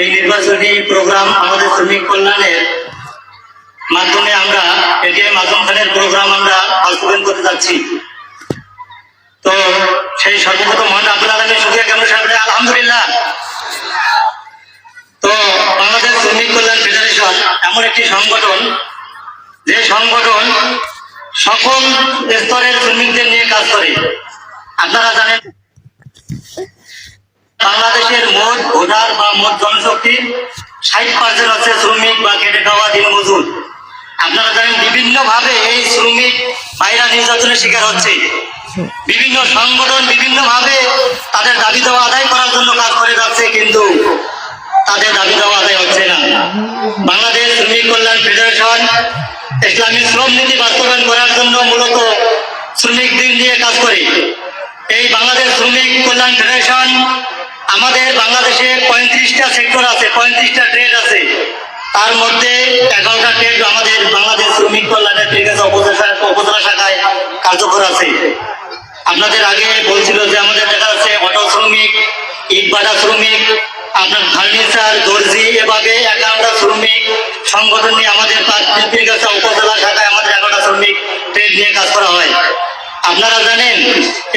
এই নির্বাচনী প্রোগ্রাম আমাদের শ্রমিক কল্যাণের মাধ্যমে আমরা এটিএম আজম খানের প্রোগ্রাম আমরা বাস্তবায়ন করতে যাচ্ছি। তো সেই সর্বপ্রথম মহান আব্দুল আলমী সুখিয়া কেন্দ্র সাহেব আলহামদুলিল্লাহ। তো বাংলাদেশ শ্রমিক কল্যাণ ফেডারেশন এমন একটি সংগঠন, যে সংগঠন সকল স্তরের শ্রমিকদের নিয়ে কাজ করে। আপনারা জানেন, বাংলাদেশের মোট ভোটার মোট জনশক্তির ষাট পার্সেন্ট হচ্ছে শ্রমিক বা কেটে খাওয়া দিন মজুর। আপনারা জানেন বিভিন্ন ভাবে এই শ্রমিক ভাইরা নির্যাতনের শিকার হচ্ছে। বিভিন্ন সংগঠন বিভিন্ন ভাবে তাদের দাবি দেওয়া আদায় করার জন্য কাজ করে যাচ্ছে, কিন্তু তাদের দাবি দেওয়া আদায় হচ্ছে না। বাংলাদেশ শ্রমিক কল্যাণ ফেডারেশন ইসলামী শ্রম নীতি বাস্তবায়ন করার জন্য মূলত শ্রমিক দিন নিয়ে কাজ করে। এই বাংলাদেশ শ্রমিক কল্যাণ ফেডারেশন আমাদের বাংলাদেশে পঁয়ত্রিশটা সেক্টর আছে, পঁয়ত্রিশটা ট্রেড আছে। তার মধ্যে এগারোটা ট্রেড আমাদের বাংলাদেশ শ্রমিক কল্যাণের ঠিক আছে উপজেলা শাখায় কার্যকর আছে। আপনাদের আগে বলছিল যে আমাদের দেখা যাচ্ছে অটো শ্রমিক ইটবাটা শ্রমিক, আপনার ফার্নিচার, দর্জি, এভাবে এগারোটা শ্রমিক সংগঠন নিয়ে আমাদের উপজেলা শাখায় আমাদের এগারোটা শ্রমিক ট্রেড নিয়ে কাজ করা হয়। আপনারা জানেন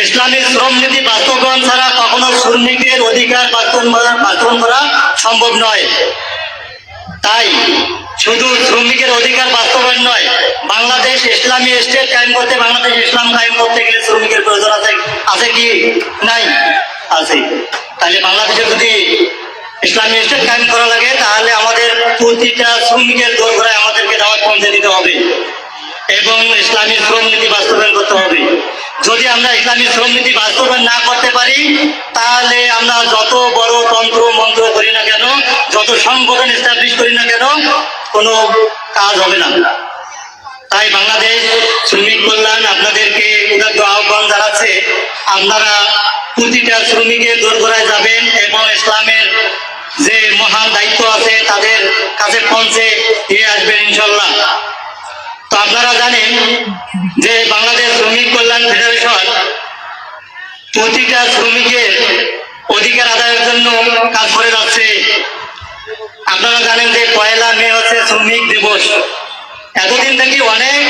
ইসলামিক শ্রম নীতি বাস্তবায়ন ছাড়া কখনো শ্রমিকের অধিকার বাস্তবায়ন করা সম্ভব নয়। তাই শুধু শ্রমিকের অধিকার বাস্তবায়ন নয়, বাংলাদেশ ইসলামী স্টেট কায়েম করতে বাংলাদেশ ইসলাম কায়েম করতে গেলে শ্রমিকের প্রয়োজন আছে আছে কি? নাই। আছে। তাহলে বাংলাদেশে যদি ইসলামী স্টেট কায়েম করা লাগে, তাহলে আমাদের প্রতিটা শ্রমিকের দোরগোড়ায় আমাদেরকে দাওয়াত পৌঁছে দিতে হবে। এবং ইসলামী শ্রম নীতি বাস্তবায়ন করতে হবে। যদি আমরা ইসলামী শ্রম নীতি বাস্তবায়ন না করতে পারি, তাহলে আমরা যত বড় তন্ত্র, মন্ত্র করি না কেন, যত সংগঠন এস্টাবলিশ করি না কেন, কোনো কাজ হবে না। তাই বাংলাদেশ শ্রমিক কল্যাণ আপনাদেরকে উদাত্ত আহ্বান জানাচ্ছে, আপনারা প্রতিটা শ্রমিকের দোরগোড়ায় যাবেন এবং ইসলামের যে মহান দায়িত্ব আছে, তাদের কাছে পৌঁছে দিয়ে আসবেন ইনশাল্লাহ তো আপনারা জানেন যে বাংলাদেশ শ্রমিক কল্যাণ ফেডারেশন প্রতিটা শ্রমিকের অধিকার আদায়ের জন্য কাজ করে যাচ্ছে। আপনারা জানেন যে পয়লা মে হচ্ছে শ্রমিক দিবস। এতদিন থেকে অনেক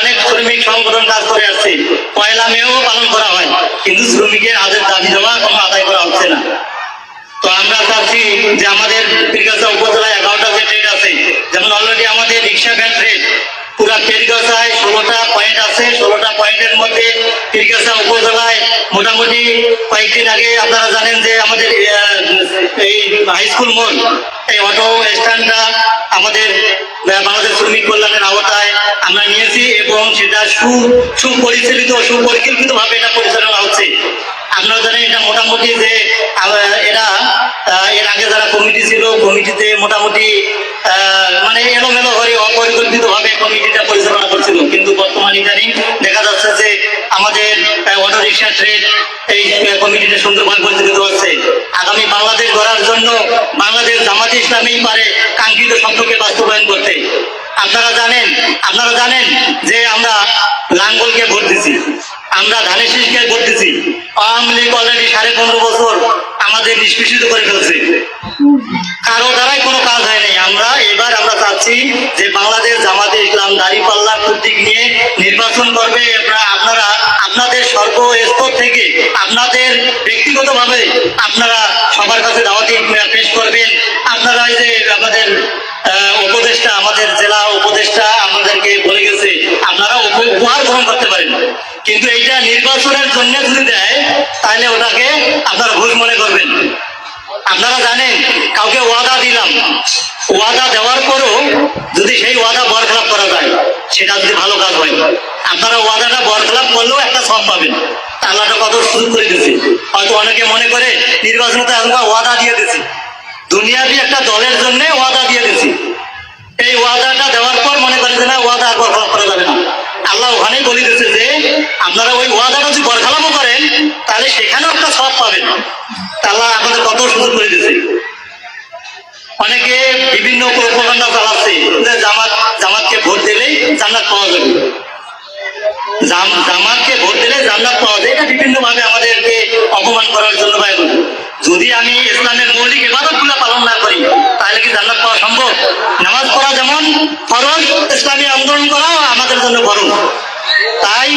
অনেক শ্রমিক সংগঠন কাজ করে আসছে। পয়লা মেও পালন করা হয়, কিন্তু শ্রমিকের আদের দাবি দেওয়া কোনো আদায় করা হচ্ছে না। তো আমরা চাচ্ছি যে আমাদের উপজেলায় এগারোটা যে ট্রেড আছে, যেমন অলরেডি আমাদের রিক্সা ভ্যান ট্রেড পুরা পীরগাছায় ষোলোটা পয়েন্ট আছে, ষোলোটা পয়েন্টের মধ্যে পীরগাছা উপজেলায়। মোটামুটি কয়েকদিন আগে আপনারা জানেন যে আমাদের এই হাই স্কুল এই অটো স্ট্যান্ডটা আমাদের বাংলাদেশ শ্রমিক কল্যাণের আওতায় আমরা নিয়েছি এবং সেটা সু, সুপরিচালিত সুপরিকল্পিত ভাবে এটা পরিচালনা হচ্ছে। আপনারা জানেন এটা মোটামুটি যে কমিটি ছিল, কমিটিতে মোটামুটি মানে এলোমেলো হয়ে অপরিকল্পিত ভাবে কমিটিটা পরিচালনা করছিল। কিন্তু বর্তমান ইদানিং দেখা যাচ্ছে যে আমাদের অটো রিক্সা ট্রেড এই কমিটিটা সুন্দরভাবে পরিচালিত হচ্ছে। আগামী বাংলাদেশ গড়ার জন্য বাংলাদেশ জামাত ইসলামী পারে কাঙ্ক্ষিত স্বপ্নকে বাস্তবায়ন করতে। আপনারা জানেন আপনারা জানেন যে আমরা লাঙ্গলকে ভোট দিছি, আমরা ধানের শীষকে ভোট দিছি। আওয়ামী লীগ অলরেডি সাড়ে পনেরো বছর আমাদের নিষ্পেষিত করে ফেলছে। কারও দ্বারাই কোনো কাজ হয় নাই। আমরা এবার আমরা চাচ্ছি যে বাংলাদেশ জামাতে ইসলাম দাঁড়িপাল্লা প্রতীক নিয়ে নির্বাচন করবে। আপনারা- আপনাদের সর্বস্তর থেকে আপনাদের ব্যক্তিগতভাবে আপনারা সবার কাছে দাওয়াতি পেশ করবেন। আপনারা যে আমাদের উপদেষ্টা, আমাদের জেলা উপদেষ্টা আমাদেরকে বলে গেছে, আপনারা উপহার গ্রহণ করতে পারেন। কিন্তু নির্বাচনের জন্য যদি দেয়, তাহলে ওটাকে আপনারা ভুল মনে করবেন। আপনারা জানেন, কাউকে ওয়াদা দিলাম। ওয়াদা দেওয়ার পরও যদি সেই ওয়াদা বরখলাপ করা যায়, সেটা যদি ভালো কাজ হয়। আপনারা ওয়াদাটা বরখলাপ করলেও একটা সব পাবেন। আল্লাহটা কত সুযোগ করে দিয়েছে। হয়তো অনেকে মনে করে নির্বাচনে তো এখনকার ওয়াদা দিয়ে দিয়েছি। দুনিয়াবি একটা দলের জন্য ওয়াদা দিয়ে দিয়েছি। এই ওয়াদাটা দেওয়ার পর মনে করে যে না, ওয়াদা আর বরখলাপ করা যাবে না। আল্লাহ ওখানেই বলে দিয়েছে যে, আপনারা ওই ওয়াদাটা যদি বরখলাপও করেন, তাহলে সেখানেও একটা সব পাবেন। আল্লাহ আপনাদের কত সুযোগ করে দিয়েছে। অনেকে বিভিন্ন চালাচ্ছে জামাত, জামাতকে ভোট দিলেই জান্নাত পাওয়া যাবে। জাম- জামাতকে ভোট দিলে জান্নাত পাওয়া যায়, এটা বিভিন্ন ভাবে আমাদেরকে অপমান করার জন্য যদি আমি ইসলামের মৌলিক এবাদত পালন না করি, তাহলে কি জান্নাত পাওয়া সম্ভব? নামাজ পড়া যেমন ফরজ, ইসলামী আন্দোলন আমাদের জন্য ফরজ তাই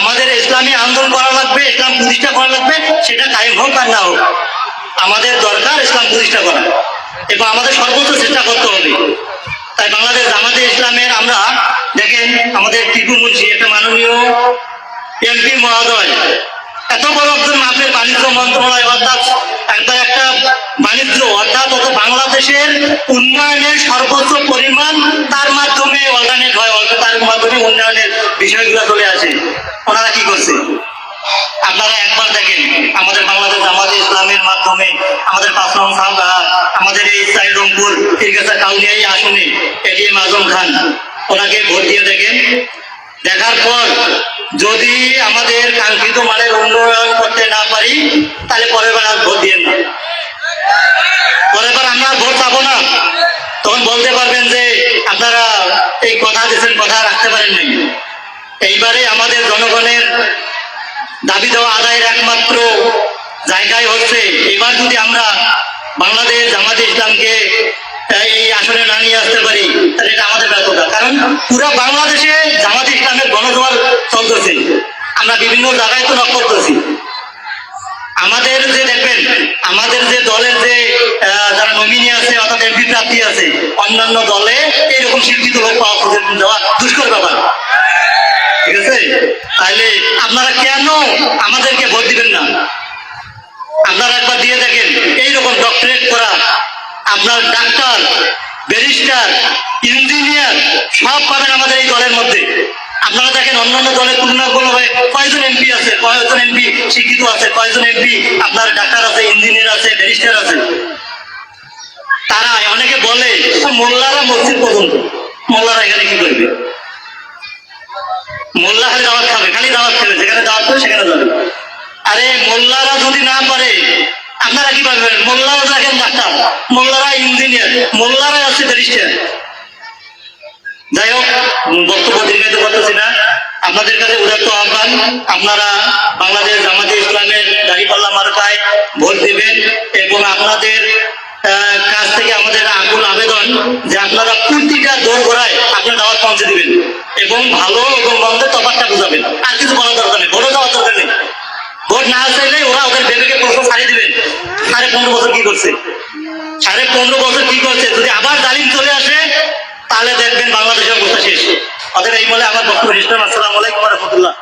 আমাদের ইসলামী আন্দোলন করা লাগবে, ইসলাম প্রতিষ্ঠা করা লাগবে, সেটা কায়েম হোক আর না হোক। আমাদের দরকার ইসলাম প্রতিষ্ঠা করা। এবং আমাদের সর্বোচ্চ চেষ্টা করতে হবে। তাই বাংলাদেশ জামাতে ইসলামের আমরা দেখেন আমাদের টিপু মুন্সি, একটা মাননীয় এমপি মহোদয়, এত বড় একজন মাপের বাণিজ্য মন্ত্রণালয়, অর্থাৎ একবার একটা বাণিজ্য, অর্থাৎ বাংলাদেশের উন্নয়নের সর্বোচ্চ পরিমাণ তার মাধ্যমে অর্গানিক হয় অর্থাৎ তার মাধ্যমে উন্নয়নের বিষয়গুলো চলে আসে। ওনারা কি করছে? আপনারা একবার দেখেন, আমাদের বাংলাদেশ, আমাদের ইসলামের মাধ্যমে আমাদের পাঁচ নং আমাদের এই সাইড রংপুর, তিরগাছা কাউনিয়া এই আসনে, এটিএম আজম খান, ওনাকে ভোট দিয়ে দেখেন। দেখার পর, যদি আমাদের কাঙ্ক্ষিত মানের উন্নয়ন করতে না পারি, তাহলে পরের আর ভোট দিয়ে না পরের বার আমরা আর ভোট পাবো না তখন বলতে পারবেন যে আপনারা এই দিয়েছেন কথা রাখতে পারেন নাই এইবারে আমাদের জনগণের দাবি দেওয়া আদায়ের একমাত্র জায়গায় হচ্ছে, এবার যদি আমরা বাংলাদেশ, জামাতে ইসলামকে এই আসনে না নিয়ে আসতে পারি, তাহলে এটা আমাদের ব্যর্থতা। কারণ পুরো বাংলাদেশে জামাতে ইসলামের গণজোয়ার চলতেছে। আমরা বিভিন্ন জায়গায় তো লক্ষ্য করতেছি আমাদের যে দেখবেন, আমাদের যে দলের যে যারা নমিনি আছে অর্থাৎ এমপি প্রার্থী আছে, অন্যান্য দলে এরকম শিক্ষিত লোক পাওয়া দেওয়া দুষ্কর ব্যাপার। ঠিক আছে? তাহলে আপনারা কেন আমাদেরকে ভোট দিবেন না? আপনারা একবার দিয়ে দেখেন, এইরকম ডক্টরেট করা আপনার ডাক্তার ব্যারিস্টার ইঞ্জিনিয়ার সব পাবেন আমাদের এই দলের মধ্যে। আপনারা দেখেন অন্যান্য দলে তুলনা করলে হয় কয়জন এমপি আছে? শিক্ষিত আছে কয়জন এমপি, আপনার ডাক্তার আছে, ইঞ্জিনিয়ার আছে, ব্যারিস্টার আছে। তারা অনেকে বলে মোল্লারা মসজিদ পর্যন্ত। মোল্লারা এখানে কি করবে? মোল্লা খালি দাওয়াত খাবে, খালি দাওয়াত খাবে, যেখানে দাওয়াত করে সেখানে যাবে। আরে, মোল্লারা যদি না পারে, আপনারা কি পারবেন মোল্লারা দেখেন ডাক্তার, মোল্লারা ইঞ্জিনিয়ার মোল্লারা আছে ব্যারিস্টার। যাই হোক, বক্তব্য দীর্ঘায়িত করতেছি না। আপনাদের কাছে উদাত্ত আহ্বান, আপনারা বাংলাদেশ জামাতে ইসলামের দাঁড়িপাল্লা মার্কায় ভোট দেবেন এবং আপনাদের কাছ থেকে আমাদের আকুল আবেদন যে আপনারা প্রতিটা দৌড় ঘোড়ায় আপনার দাওয়াত পৌঁছে দিবেন এবং ভালো এবং মন্দের তফাৎটা বুঝাবেন। আর কিছু বলার দরকার নেই, ভোটও যাওয়ার দরকার নেই। ভোট না চাইলে ওরা ওদের বেবেকে প্রশ্ন ছাড়িয়ে দিবেন। সাড়ে পনেরো বছর কি করছে? সাড়ে পনেরো বছর কি করছে? যদি আবার জালিম চলে আসে, তাহলে দেখবেন বাংলাদেশের অবস্থা শেষ। অতএব এই বলে আমার বক্তব্য ইসলাম আসসালামু আলাইকুম রহমতুল্লাহ।